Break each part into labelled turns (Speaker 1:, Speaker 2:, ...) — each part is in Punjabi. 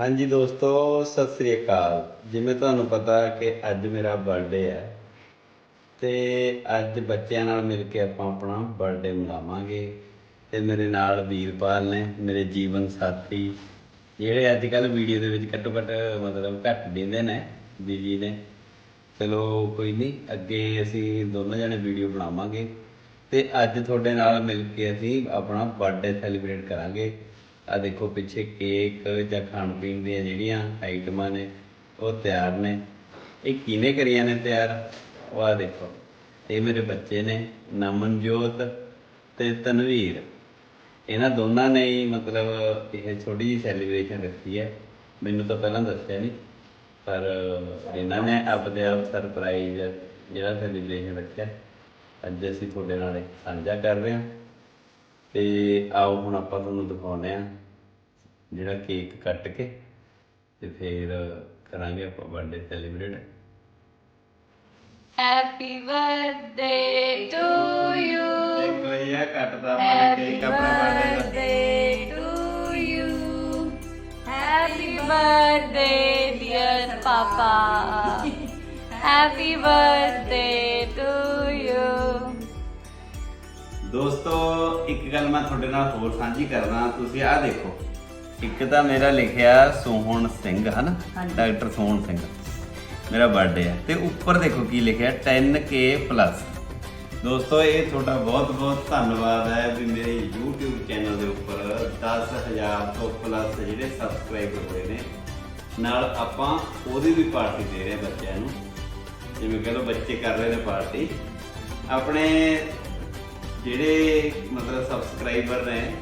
Speaker 1: ਹਾਂਜੀ ਦੋਸਤੋ, ਸਤਿ ਸ੍ਰੀ ਅਕਾਲ। ਜਿਵੇਂ ਤੁਹਾਨੂੰ ਪਤਾ ਕਿ ਅੱਜ ਮੇਰਾ ਬਰਥਡੇ ਹੈ ਤੇ ਅੱਜ ਬੱਚਿਆਂ ਨਾਲ ਮਿਲ ਕੇ ਆਪਾਂ ਆਪਣਾ ਬਰਥਡੇ ਮਨਾਵਾਂਗੇ ਤੇ ਮੇਰੇ ਨਾਲ ਵੀਰਪਾਲ ਨੇ, ਮੇਰੇ ਜੀਵਨ ਸਾਥੀ, ਜਿਹੜੇ ਅੱਜ ਕੱਲ ਵੀਡੀਓ ਦੇ ਵਿੱਚ ਘੱਟੋ ਘੱਟ ਮਤਲਬ ਘੱਟ ਦਿੰਦੇ ਨੇ ਬੀਜੀ ਨੇ। ਚਲੋ ਕੋਈ ਨਹੀਂ ਅੱਗੇ ਅਸੀਂ ਦੋਨੋਂ ਜਣੇ ਵੀਡੀਓ ਬਣਾਵਾਂਗੇ ਤੇ ਅੱਜ ਤੁਹਾਡੇ ਨਾਲ ਮਿਲ ਕੇ ਅਸੀਂ ਆਪਣਾ ਬਰਥਡੇ ਸੈਲੀਬ੍ਰੇਟ ਕਰਾਂਗੇ। ਆ ਦੇਖੋ ਪਿੱਛੇ ਕੇਕ ਜਾਂ ਖਾਣ ਪੀਣ ਦੀਆਂ ਜਿਹੜੀਆਂ ਆਈਟਮਾਂ ਨੇ, ਉਹ ਤਿਆਰ ਨੇ। ਇਹ ਕਿਹਨੇ ਕਰੀਆਂ ਨੇ ਤਿਆਰ? ਉਹ ਆ ਦੇਖੋ। ਇਹ ਮੇਰੇ ਬੱਚੇ ਨੇ, ਨਮਨਜੋਤ ਤੇ ਤਨਵੀਰ। ਇਹਨਾਂ ਦੋਨਾਂ ਨੇ ਹੀ ਮਤਲਬ ਇਹ ਛੋਟੀ ਜਿਹੀ ਸੈਲੀਬ੍ਰੇਸ਼ਨ ਰੱਖੀ ਹੈ। ਮੈਨੂੰ ਤਾਂ ਪਹਿਲਾਂ ਦੱਸਿਆ ਨਹੀਂ ਪਰ ਇਹਨਾਂ ਨੇ ਆਪਦੇ ਆਪ ਸਰਪ੍ਰਾਈਜ਼ ਜਿਹੜਾ ਸੈਲੀਬ੍ਰੇਸ਼ਨ ਰੱਖਿਆ। ਅੱਜ ਅਸੀਂ ਤੁਹਾਡੇ ਨਾਲ ਸਾਂਝਾ ਕਰ ਰਹੇ ਹਾਂ। ਤੇ ਆਓ ਹੁਣ ਆਪਾਂ ਤੁਹਾਨੂੰ ਦਿਖਾਉਂਦੇ ਆ ਜਿਹੜਾ ਕੇਕ ਕੱਟ ਕੇ ਤੇ ਫਿਰ ਕਰਾਂਗੇ ਆਪਾਂ birthday celebrate
Speaker 2: Happy birthday to you.
Speaker 1: ਇੱਕ ਇਹ ਕੱਟਦਾ ਆਪਾਂ
Speaker 2: Happy
Speaker 1: ਕੇਕ ਆਪਣਾ birthday
Speaker 2: birthday to you. Happy birthday, dear Papa. Happy birthday to you.
Speaker 1: ਦੋਸਤੋ ਇੱਕ ਗੱਲ ਮੈਂ ਤੁਹਾਡੇ ਨਾਲ ਹੋਰ ਸਾਂਝੀ ਕਰਦਾ ਤੁਸੀਂ ਆਹ ਦੇਖੋ ਇੱਕ ਤਾਂ ਮੇਰਾ ਲਿਖਿਆ ਸੋਹਣ ਸਿੰਘ ਹਨਾ? ਡਾਕਟਰ ਸੋਹਣ ਸਿੰਘ। ਮੇਰਾ ਬਰਥਡੇ ਹੈ ਤੇ ਉੱਪਰ ਦੇਖੋ ਕੀ ਲਿਖਿਆ 10k ਪਲੱਸ ਦੋਸਤੋ ਇਹ ਤੁਹਾਡਾ ਬਹੁਤ ਬਹੁਤ ਧੰਨਵਾਦ ਹੈ ਵੀ ਮੇਰੇ YouTube ਚੈਨਲ ਦੇ ਉੱਪਰ 10000 ਤੋਂ ਪਲੱਸ ਜਿਹੜੇ ਸਬਸਕ੍ਰਾਈਬਰ ਹੋਏ ਨੇ। ਨਾਲ ਆਪਾਂ ਉਹਦੀ ਵੀ ਪਾਰਟੀ ਦੇ ਰਹੇ ਹਾਂ ਬੱਚਿਆਂ ਨੂੰ। ਜਿਵੇਂ ਕਹ ਲਓ ਬੱਚੇ ਕਰ ਰਹੇ ਨੇ ਪਾਰਟੀ ਆਪਣੇ ਜਿਹੜੇ ਮਤਲਬ ਸਬਸਕ੍ਰਾਈਬਰ ਨੇ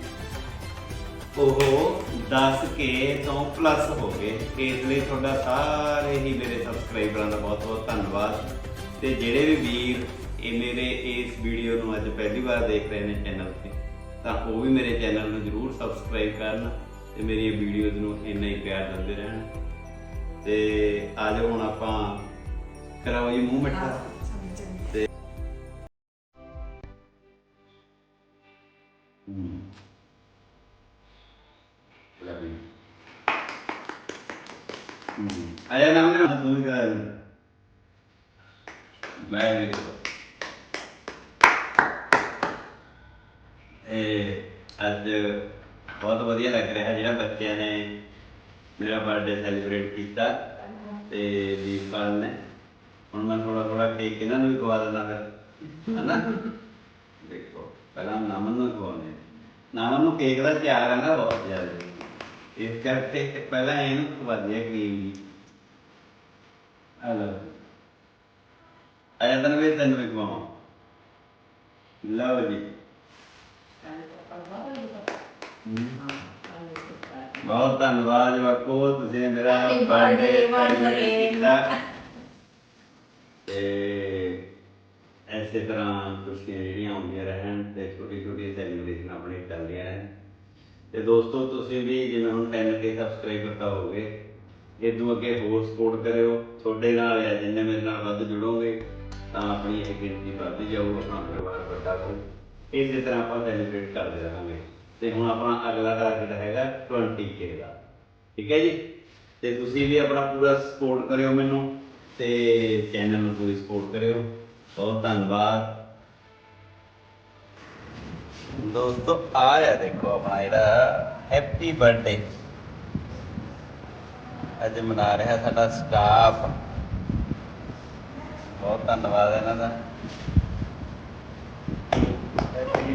Speaker 1: ਉਹ 10k ਤੋਂ ਪਲੱਸ ਹੋ ਗਏ। ਇਸ ਲਈ ਤੁਹਾਡਾ ਸਾਰੇ ਹੀ ਮੇਰੇ ਸਬਸਕ੍ਰਾਈਬਰਾਂ ਦਾ ਬਹੁਤ ਬਹੁਤ ਧੰਨਵਾਦ। ਤੇ ਜਿਹੜੇ ਵੀ ਵੀਰ ਇਹ ਮੇਰੇ ਇਸ ਵੀਡੀਓ ਨੂੰ ਅੱਜ ਪਹਿਲੀ ਵਾਰ ਦੇਖ ਰਹੇ ਨੇ ਚੈਨਲ ਤੇ, ਤਾਂ ਉਹ ਵੀ ਮੇਰੇ ਚੈਨਲ ਨੂੰ ਜਰੂਰ ਸਬਸਕ੍ਰਾਈਬ ਕਰਨ ਤੇ ਮੇਰੀ ਵੀਡੀਓਜ਼ ਨੂੰ ਇੰਨਾ ਹੀ ਪਿਆਰ ਦਿੰਦੇ ਰਹਿਣ। ਤੇ ਅੱਜ ਹੁਣ ਆਪਾਂ, ਕਰਾਓ ਜੀ ਮੂੰਹ ਮਿੱਠਾ। ਹਮ ਆਇਆ ਨਾਮ ਨੇ ਤੂੰ ਇਹ ਅੱਜ ਬਹੁਤ ਵਧੀਆ ਲੱਗ ਰਿਹਾ ਜਿਹੜਾ ਬੱਚਿਆਂ ਨੇ ਮੇਰਾ ਬਰਥਡੇ ਸੈਲੀਬ੍ਰੇਟ ਕੀਤਾ ਤੇ ਦੀਪਾਲ ਨੇ ਹੁਣ ਮੈਂ ਥੋੜਾ ਥੋੜਾ ਕੇਕ ਇਹਨਾਂ ਨੂੰ ਵੀ ਖਵਾ ਦਿੰਦਾ ਫਿਰ ਹਨਾ ਦੇਖੋ ਪਹਿਲਾਂ ਨਾਮਨ ਨੂੰ ਖਵਾਉਣੇ ਨਾਮਨ ਨੂੰ ਕੇਕ ਦਾ ਪਿਆਰ ਹੈ ਨਾ ਬਹੁਤ ਜ਼ਿਆਦਾ ਇਸ ਕਰਕੇ ਪਹਿਲਾਂ ਇਹਨੂੰ ਖਵਾ ਦਿਆ ਕਰੀਮ ਜੀ ਹਲੋ ਆਇਆ ਤਨ ਵੀ ਤੈਨੂੰ ਵੀ ਖਵਾਵਾਂ ਲਓ ਜੀ ਬਹੁਤ ਧੰਨਵਾਦ ਜਵਾਕੋ ਤੁਸੀਂ ਮੇਰਾ ਬਰਥਡੇ ਕੀਤਾ ਤੇ ਐਸੇ ਤਰ੍ਹਾਂ ਖੁਸ਼ੀਆਂ ਜਿਹੜੀਆਂ ਹੁੰਦੀਆਂ ਰਹਿਣ ਤੇ ਛੋਟੀ ਛੋਟੀ ਸੈਲੀਬ੍ਰੇਸ਼ਨ ਆਪਣੀ ਚੱਲਦੀਆਂ ਰਹਿਣ ਤੇ ਦੋਸਤੋ, ਤੁਸੀਂ ਵੀ ਜਿਵੇਂ ਹੁਣ 10k ਸਬਸਕ੍ਰਾਈਬਰ ਤਾਂ ਹੋ ਗਏ ਇਦੋਂ ਅੱਗੇ ਹੋਰ ਸਪੋਰਟ ਕਰਿਓ। ਤੁਹਾਡੇ ਨਾਲ ਜਾਂ ਜਿੰਨੇ ਮੇਰੇ ਨਾਲ ਵੱਧ ਜੁੜੋਗੇ, ਤਾਂ ਆਪਣੀ ਇਹ ਗਿਣਤੀ ਵੱਧ ਜਾਊ, ਆਪਣਾ ਪਰਿਵਾਰ ਵੱਡਾ ਹੋ ਇਸੇ ਤਰ੍ਹਾਂ ਆਪਾਂ ਸੈਲੀਬ੍ਰੇਟ ਕਰਦੇ ਰਹਾਂਗੇ। ਤੇ ਹੁਣ ਆਪਣਾ ਅਗਲਾ ਟਾਰਗੇਟ ਹੈਗਾ 20k ਦਾ। ਠੀਕ ਹੈ ਜੀ? ਤੇ ਤੁਸੀਂ ਵੀ ਆਪਣਾ ਪੂਰਾ ਸਪੋਰਟ ਕਰਿਓ ਮੈਨੂੰ, ਤੇ ਚੈਨਲ ਨੂੰ ਪੂਰੀ ਸਪੋਰਟ ਕਰਿਓ। ਬਹੁਤ ਧੰਨਵਾਦ। ਦੋਸਤੋ ਆਇਆ ਦੇਖੋ ਆਪਣਾ ਜਿਹੜਾ ਹੈਪੀ ਬਰਥਡੇ ਅੱਜ ਮਨਾ ਰਿਹਾ ਸਾਡਾ ਸਟਾਫ ਬਹੁਤ ਧੰਨਵਾਦ ਇਹਨਾਂ ਦਾ ਹੈਪੀ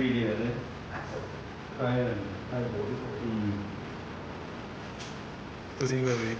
Speaker 1: ਇਹਦੇ ਵੀਡੀਓ ਹੈ
Speaker 3: ਤੁਸੀਂ ਕਰ ਰਹੇ